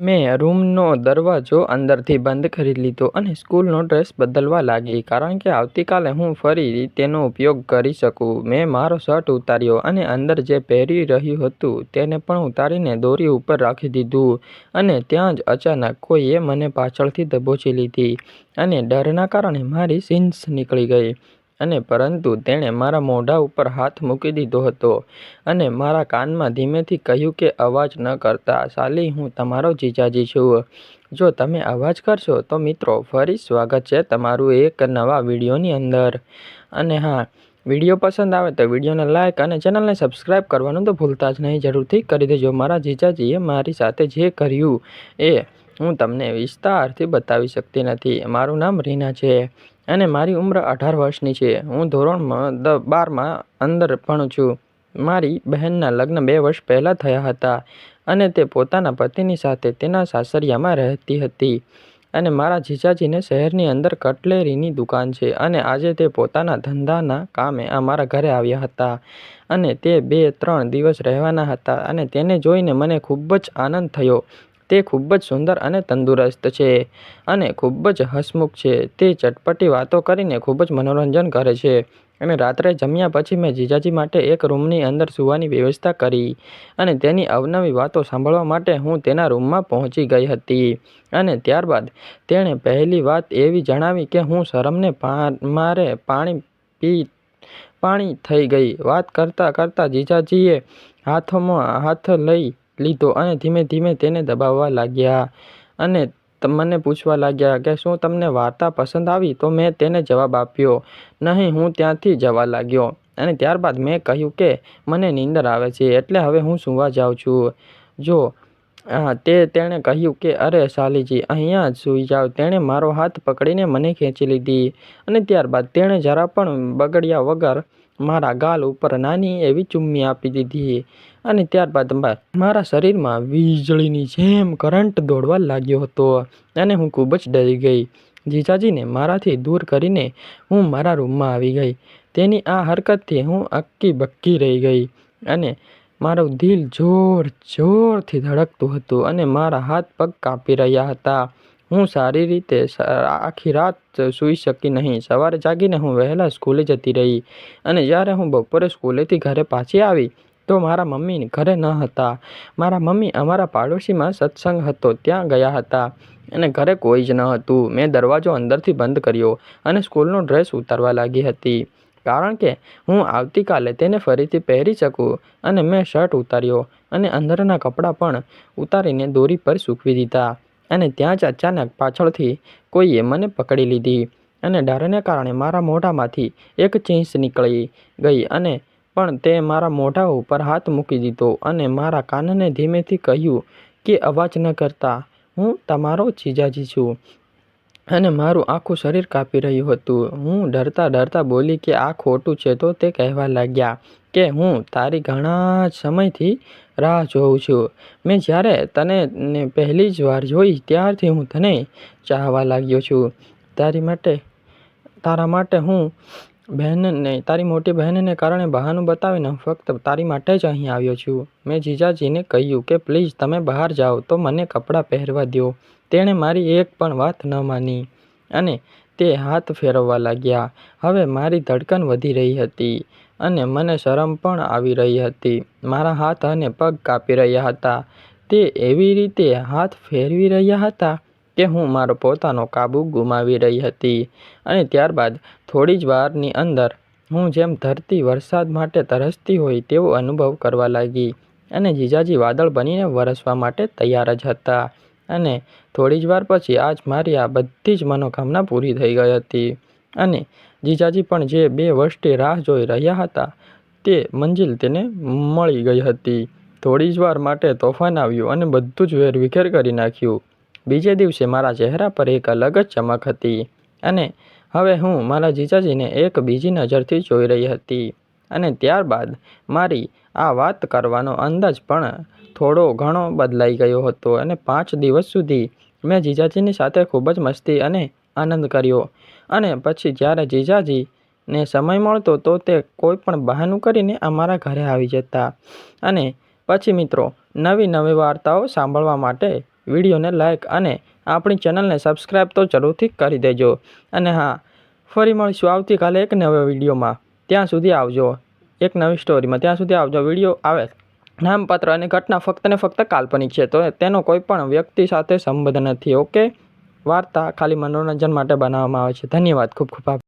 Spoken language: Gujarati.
મેં રૂમનો દરવાજો અંદરથી બંધ કરી લીધો અને સ્કૂલનો ડ્રેસ બદલવા લાગી, કારણ કે આવતીકાલે હું ફરી તેનો ઉપયોગ કરી શકું. મેં મારો શર્ટ ઉતાર્યો અને અંદર જે પહેરી રહ્યું હતું તેને પણ ઉતારીને દોરી ઉપર રાખી દીધું અને ત્યાં જ અચાનક કોઈએ મને પાછળથી દબોચી લીધી અને ડરના કારણે મારી સીન્સ નીકળી ગઈ અને પરંતુ તેણે મારા મોઢા ઉપર હાથ મૂકી દીધો હતો અને મારા કાનમાં ધીમેથી કહ્યું કે અવાજ ન કરતા, સાલી હું તમારો જીજાજી છું. જો તમે અવાજ કરશો તો મિત્રો ફરી સ્વાગત છે તમારું એક નવા વિડીયોની અંદર. અને હા વીડિયો પસંદ આવે તો વિડીયોને લાઇક અને ચેનલને સબસ્ક્રાઇબ કરવાનું તો ભૂલતા જ નહીં જરૂરથી કરી દેજો મારા જીજાજીએ મારી સાથે જે કર્યું એ હું તમને વિસ્તારથી બતાવી શકતી નથી. મારું નામ રીના છે અને મારી ઉંમર અઢાર વર્ષની છે. હું ધોરણમાં દ બારમાં અંદર ભણું છું. મારી બહેનના લગ્ન બે વર્ષ પહેલાં થયા હતા અને તે પોતાના પતિની સાથે તેના સાસરિયામાં રહેતી હતી અને મારા જીજાજીને શહેરની અંદર કટલેરીની દુકાન છે અને આજે તે પોતાના ધંધાના કામે અમારા ઘરે આવ્યા હતા અને તે બે ત્રણ દિવસ રહેવાના હતા અને તેને જોઈને મને ખૂબ જ આનંદ થયો. તે ખૂબ જ સુંદર અને તંદુરસ્ત છે અને ખૂબ જ હસમુખ છે. તે ચટપટી વાતો કરીને ખૂબ જ મનોરંજન કરે છે અને રાત્રે જમ્યા પછી મેં જીજાજી માટે એક રૂમની અંદર સૂવાની વ્યવસ્થા કરી અને તેની અવનવી વાતો સાંભળવા માટે હું તેના રૂમમાં પહોંચી ગઈ હતી અને ત્યારબાદ તેણે પહેલી વાત એવી જણાવી કે હું શરમને મારે પાણી પી, પાણી થઈ ગઈ. વાત કરતાં કરતાં જીજાજીએ હાથમાં હાથ લઈ લીધો અને ધીમે ધીમે તેને દબાવવા લાગ્યા અને મને પૂછવા લાગ્યા કે શું તમને વાર્તા પસંદ આવી તો મેં તેને જવાબ આપ્યો, નહીં હું ત્યાંથી જવા લાગ્યો અને ત્યારબાદ મેં કહ્યું કે મને નીંદર આવે છે એટલે હવે હું સૂવા જાઉં છું. જો તે તેણે કહ્યું કે અરે શાલીજી અહીંયા જ સૂઈ જાવ. તેણે મારો હાથ પકડીને મને ખેંચી લીધી અને ત્યારબાદ તેણે જરા પણ બગડ્યા વગર મારા ગાલ ઉપર નાની એવી ચુમ્મી આપી દીધી અને ત્યારબાદ મારા શરીરમાં વીજળીની જેમ કરંટ દોડવા લાગ્યો હતો અને હું ખૂબ જ ડરી ગઈ. જીજાજીને મારાથી દૂર કરીને હું મારા રૂમમાં આવી ગઈ. તેની આ હરકતથી હું અક્કી બક્કી રહી ગઈ અને મારું દિલ જોર જોરથી ધડકતું હતું અને મારા હાથ પગ કાપી રહ્યા હતા. હું સારી રીતે આખી રાત સૂઈ શકી નહીં. સવારે જાગીને હું વહેલા સ્કૂલે જતી રહી અને જ્યારે હું બપોરે સ્કૂલેથી ઘરે પાછી આવી તો મારા મમ્મી ઘરે ન હતા. મારા મમ્મી અમારા પાડોશીમાં સત્સંગ હતો, ત્યાં ગયા હતા અને ઘરે કોઈ જ ન હતું. મેં દરવાજો અંદરથી બંધ કર્યો અને સ્કૂલનો ડ્રેસ ઉતારવા લાગી હતી કારણ કે હું આવતીકાલે તેને ફરીથી પહેરી શકું અને મેં શર્ટ ઉતાર્યો અને અંદરના કપડાં પણ ઉતારીને દોરી પર સૂકવી દીધા અને ત્યાં જ અચાનક પાછળથી કોઈએ મને પકડી લીધી અને ડરને કારણે મારા મોઢામાંથી એક ચીંસ નીકળી ગઈ અને પણ તે મારા મોઢા ઉપર હાથ મૂકી દીધો અને મારા કાનને ધીમેથી કહ્યું કે અવાજ ન કરતા, હું તમારો જીજાજી છું. અને મારું આખું શરીર કાપી રહ્યું હતું. હું ડરતા ડરતા બોલી કે આ ખોટું છે તો તે કહેવા લાગ્યા કે હું તારી ઘણા સમયથી રાહ જોઉં છું. મેં જ્યારે તને પહેલી જ વાર જોઈ ત્યારથી હું તને ચાહવા લાગ્યો છું. તારી માટે, તારા માટે હું બહેનને, તારી મોટી બહેનને કારણે બહાનું બતાવીને હું ફક્ત તારી માટે જ અહીં આવ્યો છું. મેં જીજાજીને કહ્યું કે, પ્લીઝ, તમે બહાર જાઓ તો મને કપડાં પહેરવા દો. તેણે મારી એક પણ વાત ન માની અને તે હાથ ફેરવવા લાગ્યા. હવે મારી ધડકન વધી રહી હતી અને મને શરમ પણ આવી રહી હતી. મારા હાથ અને પગ કાપી રહ્યા હતા. તે એવી રીતે હાથ ફેરવી રહ્યા હતા કે હું મારો પોતાનો કાબૂ ગુમાવી રહી હતી અને ત્યારબાદ થોડી જ વારની અંદર હું જેમ ધરતી વરસાદ માટે તરસતી હોય તેવો અનુભવ કરવા લાગી અને જીજાજી વાદળ બનીને વરસવા માટે તૈયાર જ હતા અને થોડી જ વાર પછી આજ મારી આ બધી જ મનોકામના પૂરી થઈ ગઈ હતી અને જીજાજી પણ જે બે વર્ષથી રાહ જોઈ રહ્યા હતા, તે મંજિલ તેને મળી ગઈ હતી. થોડી જ વાર માટે તોફાન આવ્યું અને બધું જ વેરવિખેર કરી નાખ્યું. બીજે દિવસે મારા ચહેરા પર એક અલગ જ ચમક હતી અને હવે હું મારા જીજાજીને એક બીજી નજરથી જોઈ રહી હતી અને ત્યારબાદ મારી આ વાત કરવાનો અંદાજ પણ થોડો ઘણો બદલાઈ ગયો હતો અને પાંચ દિવસ સુધી મેં જીજાજીની સાથે ખૂબ જ મસ્તી અને આનંદ કર્યો. અને પછી જ્યારે જીજાજીને સમય મળતો તો તે કોઈ પણ બહાનું કરીને અમારા ઘરે આવી જતા. અને પછી મિત્રો, નવી નવી વાર્તાઓ સાંભળવા માટે વિડીયોને લાઇક અને આપણી ચેનલને સબસ્ક્રાઈબ તો જરૂરથી કરી દેજો. અને હા, ફરી મળીશું આવતીકાલે એક નવા વિડીયોમાં. ત્યાં સુધી આવજો. એક નવી સ્ટોરીમાં ત્યાં સુધી આવજો. વીડિયો આવે નામપત્ર અને ઘટના ફક્ત ને ફક્ત કાલ્પનિક છે, તો તેનો કોઈ પણ વ્યક્તિ સાથે સંબંધ નથી, ઓકે? વાર્તા ખાલી મનોરંજન માટે બનાવવામાં આવે છે. ધન્યવાદ. ખૂબ ખૂબ આભાર.